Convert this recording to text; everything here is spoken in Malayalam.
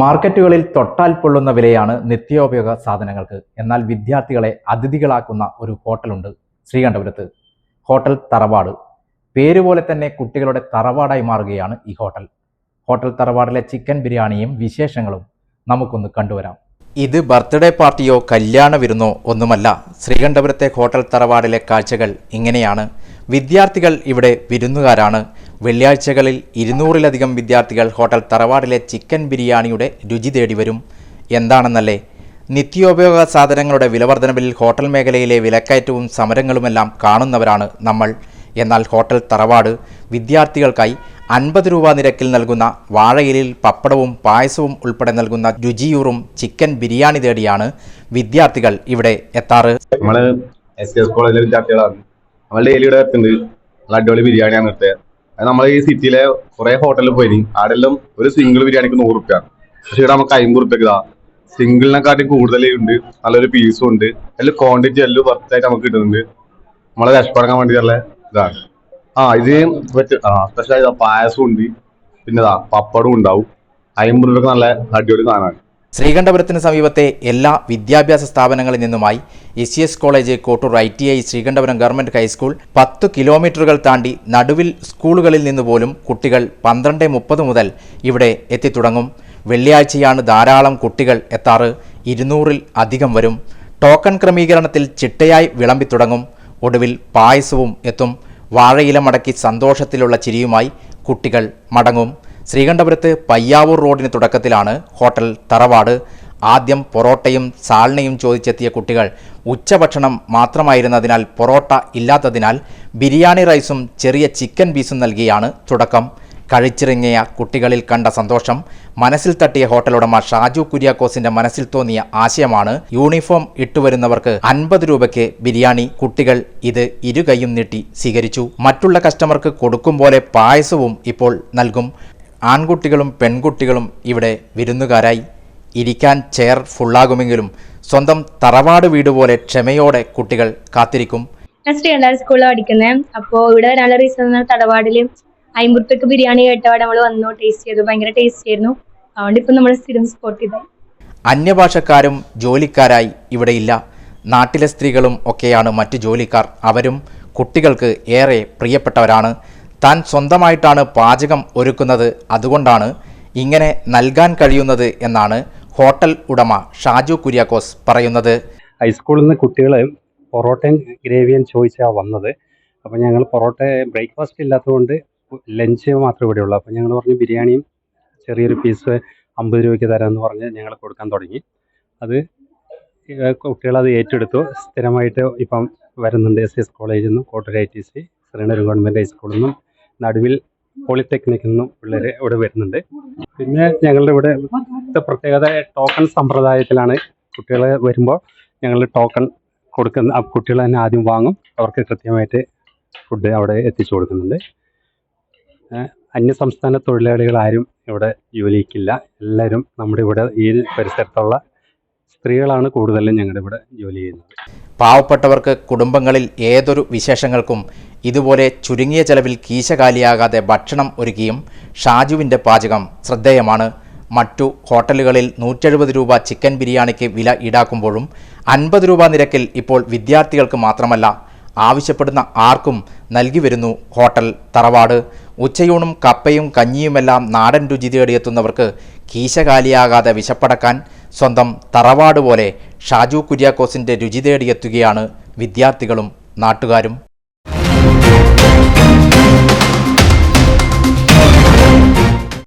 മാർക്കറ്റുകളിൽ തൊട്ടാൽ പൊള്ളുന്ന വിലയാണ് നിത്യോപയോഗ സാധനങ്ങൾക്ക്. എന്നാൽ വിദ്യാർത്ഥികളെ അതിഥികളാക്കുന്ന ഒരു ഹോട്ടലുണ്ട് ശ്രീകണ്ഠപുരത്ത്. ഹോട്ടൽ തറവാട്. പേരുപോലെ തന്നെ കുട്ടികളുടെ തറവാടായി മാറുകയാണ് ഈ ഹോട്ടൽ. ഹോട്ടൽ തറവാടിലെ ചിക്കൻ ബിരിയാണിയും വിശേഷങ്ങളും നമുക്കൊന്ന് കണ്ടുവരാം. ഇത് ബർത്ത്ഡേ പാർട്ടിയോ കല്യാണ വിരുന്നോ ഒന്നുമല്ല. ശ്രീകണ്ഠപുരത്തെ ഹോട്ടൽ തറവാടിലെ കാഴ്ചകൾ ഇങ്ങനെയാണ്. വിദ്യാർത്ഥികൾ ഇവിടെ വിരുന്നുകാരാണ്. വെള്ളിയാഴ്ചകളിൽ ഇരുന്നൂറിലധികം വിദ്യാർത്ഥികൾ ഹോട്ടൽ തറവാടിലെ ചിക്കൻ ബിരിയാണിയുടെ രുചി തേടി വരും. എന്താണെന്നല്ലേ? നിത്യോപയോഗ സാധനങ്ങളുടെ വിലവർധനവിൽ ഹോട്ടൽ മേഖലയിലെ വിലക്കയറ്റവും സമരങ്ങളുമെല്ലാം കാണുന്നവരാണ് നമ്മൾ. എന്നാൽ ഹോട്ടൽ തറവാട് വിദ്യാർത്ഥികൾക്കായി അൻപത് രൂപ നിരക്കിൽ നൽകുന്ന വാഴയിലിൽ പപ്പടവും പായസവും ഉൾപ്പെടെ നൽകുന്ന രുചിയൂറും ചിക്കൻ ബിരിയാണി തേടിയാണ് വിദ്യാർത്ഥികൾ ഇവിടെ എത്താറ്. നമ്മൾ എസ് എസ് കോളേജിലെ വിദ്യാർത്ഥികളാണ്. നമ്മൾ ഡെയിലി ഇവിടെ എത്തുന്നത്. അടിപൊളി ബിരിയാണിയാണ് നമ്മൾ ഈ സിറ്റിയിലെ കുറെ ഹോട്ടലിൽ പോയി ആടെല്ലാം ഒരു സിംഗിൾ ബിരിയാണിക്ക് നൂറ് റുപ്യ പക്ഷെ ഇവിടെ നമുക്ക് അമ്പത് റുപ്യക്ക് ഇതാ. സിംഗിളിനെക്കാട്ടി കൂടുതലേ ഉണ്ട്. നല്ലൊരു പീസും ഉണ്ട്. അതിൽ ക്വാണ്ടിറ്റി എല്ലാം വർത്തായിട്ട് നമുക്ക് കിട്ടുന്നുണ്ട്. നമ്മളെ വിശപ്പടങ്ങാൻ വേണ്ടിയിട്ടുള്ള ഇതാണ്. ആ ഇത് മറ്റേ ആ സ്പെഷ്യൽ പായസം ഉണ്ട്. പിന്നെ ഇതാ പപ്പടവും ഉണ്ടാവും. അമ്പത് റുപ്യക്ക് നല്ല അടിപൊളി സാധനമാണ്. ശ്രീകണ്ഠപുരത്തിന് സമീപത്തെ എല്ലാ വിദ്യാഭ്യാസ സ്ഥാപനങ്ങളിൽ നിന്നുമായി S C S college Kottoor I T I Sreekandapuram government high school പത്ത് കിലോമീറ്ററുകൾ താണ്ടി നടുവിൽ സ്കൂളുകളിൽ നിന്ന് പോലും കുട്ടികൾ പന്ത്രണ്ട് മുപ്പത് മുതൽ ഇവിടെ എത്തിത്തുടങ്ങും. വെള്ളിയാഴ്ചയാണ് ധാരാളം കുട്ടികൾ എത്താറ്. ഇരുന്നൂറിൽ അധികം വരും. ടോക്കൺ ക്രമീകരണത്തിൽ ചിട്ടയായി വിളമ്പിത്തുടങ്ങും ഒടുവിൽ പായസവും എത്തും. വാഴയില മടക്കി സന്തോഷത്തിലുള്ള ചിരിയുമായി കുട്ടികൾ മടങ്ങും. ശ്രീകണ്ഠപുരത്ത് പയ്യാവൂർ റോഡിന് തുടക്കത്തിലാണ് ഹോട്ടൽ തറവാട്. ആദ്യം പൊറോട്ടയും സാൾണയും ചോദിച്ചെത്തിയ കുട്ടികൾ ഉച്ചഭക്ഷണം മാത്രമായിരുന്നതിനാൽ പൊറോട്ട ഇല്ലാത്തതിനാൽ ബിരിയാണി റൈസും ചെറിയ ചിക്കൻ പീസും നൽകിയാണ് തുടക്കം. കഴിച്ചിറങ്ങിയ കുട്ടികളിൽ കണ്ട സന്തോഷം മനസ്സിൽ തട്ടിയ ഹോട്ടലുടമ ഷാജു കുര്യാക്കോസിന്റെ മനസ്സിൽ തോന്നിയ ആശയമാണ് യൂണിഫോം ഇട്ടുവരുന്നവർക്ക് അൻപത് രൂപയ്ക്ക് ബിരിയാണി കുട്ടികൾ ഇത് ഇരുകൈയും നീട്ടി സ്വീകരിച്ചു. മറ്റുള്ള കസ്റ്റമർക്ക് കൊടുക്കും പോലെ പായസവും ഇപ്പോൾ നൽകും. ആൺകുട്ടികളും പെൺകുട്ടികളും ഇവിടെ വിരുന്നുകാരായി. ഇരിക്കാൻ ചെയർ ഫുള്ളാകുമെങ്കിലും സ്വന്തം തറവാട് വീട് പോലെ ക്ഷമയോടെ കുട്ടികൾ കാത്തിരിക്കും. ഞാൻ ശ്രീകണ്ഠാൻ സ്കൂളിൽ പഠിക്കുന്നത് അപ്പോൾ ഇവിടെ വരാനുള്ള റീസൺ തടവാടിൽ അമ്പുറത്തേക്ക് ബിരിയാണി കേട്ടവിടെ നമ്മൾ വന്നു ടേസ്റ്റ് ചെയ്തു. ഭയങ്കര ടേസ്റ്റ് ആയിരുന്നു. അതുകൊണ്ട് ഇപ്പം നമ്മൾ സ്ഥിരം സ്പോട്ട് ചെയ്തു അന്യഭാഷക്കാരും ജോലിക്കാരായി ഇവിടെ ഇല്ല. നാട്ടിലെ സ്ത്രീകളും ഒക്കെയാണ് മറ്റു ജോലിക്കാർ. അവരും കുട്ടികൾക്ക് ഏറെ പ്രിയപ്പെട്ടവരാണ്. താൻ സ്വന്തമായിട്ടാണ് പാചകം ഒരുക്കുന്നത് അതുകൊണ്ടാണ് ഇങ്ങനെ നൽകാൻ കഴിയുന്നത് എന്നാണ് ഹോട്ടൽ ഉടമ ഷാജു കുര്യാക്കോസ് പറയുന്നത്. ഹൈസ്കൂളിൽ നിന്ന് കുട്ടികൾ പൊറോട്ടയും ഗ്രേവിയും ചോദിച്ചാണ് വന്നത്. അപ്പോൾ ഞങ്ങൾ പൊറോട്ട ബ്രേക്ക്ഫാസ്റ്റ് ഇല്ലാത്തതുകൊണ്ട് ലഞ്ച് മാത്രമേ ഇവിടെ ഉള്ളൂ അപ്പോൾ ഞങ്ങൾ പറഞ്ഞു ബിരിയാണിയും ചെറിയൊരു പീസ് അമ്പത് രൂപയ്ക്ക് തരാമെന്ന് പറഞ്ഞ് ഞങ്ങൾ കൊടുക്കാൻ തുടങ്ങി. അത് കുട്ടികളത് ഏറ്റെടുത്തു. സ്ഥിരമായിട്ട് ഇപ്പം വരുന്നുണ്ട് എസ് എസ് കോളേജിൽ നിന്നും Kottoor I T C Srinagar government ഹൈസ്കൂളിൽ നിന്നും നടുവിൽ പോളിടെക്നിക്കിൽ നിന്നും പിള്ളേർ ഇവിടെ വരുന്നുണ്ട്. പിന്നെ ഞങ്ങളുടെ ഇവിടെ പ്രത്യേകത ടോക്കൺ സമ്പ്രദായത്തിലാണ് കുട്ടികൾ വരുമ്പോൾ ഞങ്ങൾ ടോക്കൺ കൊടുക്കുന്ന കുട്ടികൾ തന്നെ ആദ്യം വാങ്ങും. അവർക്ക് കൃത്യമായിട്ട് ഫുഡ് അവിടെ എത്തിച്ചു കൊടുക്കുന്നുണ്ട്. അന്യസംസ്ഥാന അന്യ സംസ്ഥാന തൊഴിലാളികൾ ആരും ഇവിടെ ജോലിക്കില്ല. എല്ലാവരും നമ്മുടെ ഇവിടെ ഈ പരിസരത്തുള്ള സ്ത്രീകളാണ് കൂടുതലും ഞങ്ങളുടെ ഇവിടെ ജോലി ചെയ്യുന്നത്. പാവപ്പെട്ടവർക്ക് കുടുംബങ്ങളിൽ ഏതൊരു വിശേഷങ്ങൾക്കും ഇതുപോലെ ചുരുങ്ങിയ ചെലവിൽ കീശ കാലിയാകാതെ ഭക്ഷണം ഒരുക്കിയും ഷാജുവിന്റെ പാചകം ശ്രദ്ധേയമാണ്. മറ്റു ഹോട്ടലുകളിൽ നൂറ്റെഴുപത് രൂപ ചിക്കൻ ബിരിയാണിക്ക് വില ഈടാക്കുമ്പോഴും അൻപത് രൂപ നിരക്കിൽ ഇപ്പോൾ വിദ്യാർത്ഥികൾക്ക് മാത്രമല്ല ആവശ്യപ്പെടുന്ന ആർക്കും നൽകി വരുന്നു ഹോട്ടൽ തറവാട്. ഉച്ചയൂണും കപ്പയും കഞ്ഞിയുമെല്ലാം നാടൻ രുചി തേടിയെത്തുന്നവർക്ക് കീശ കാലിയാകാതെ വിശപ്പടക്കാൻ സ്വന്തം തറവാട് പോലെ ഷാജു കുര്യാക്കോസിന്റെ രുചി തേടിയെത്തുകയാണ് വിദ്യാർത്ഥികളും നാട്ടുകാരും.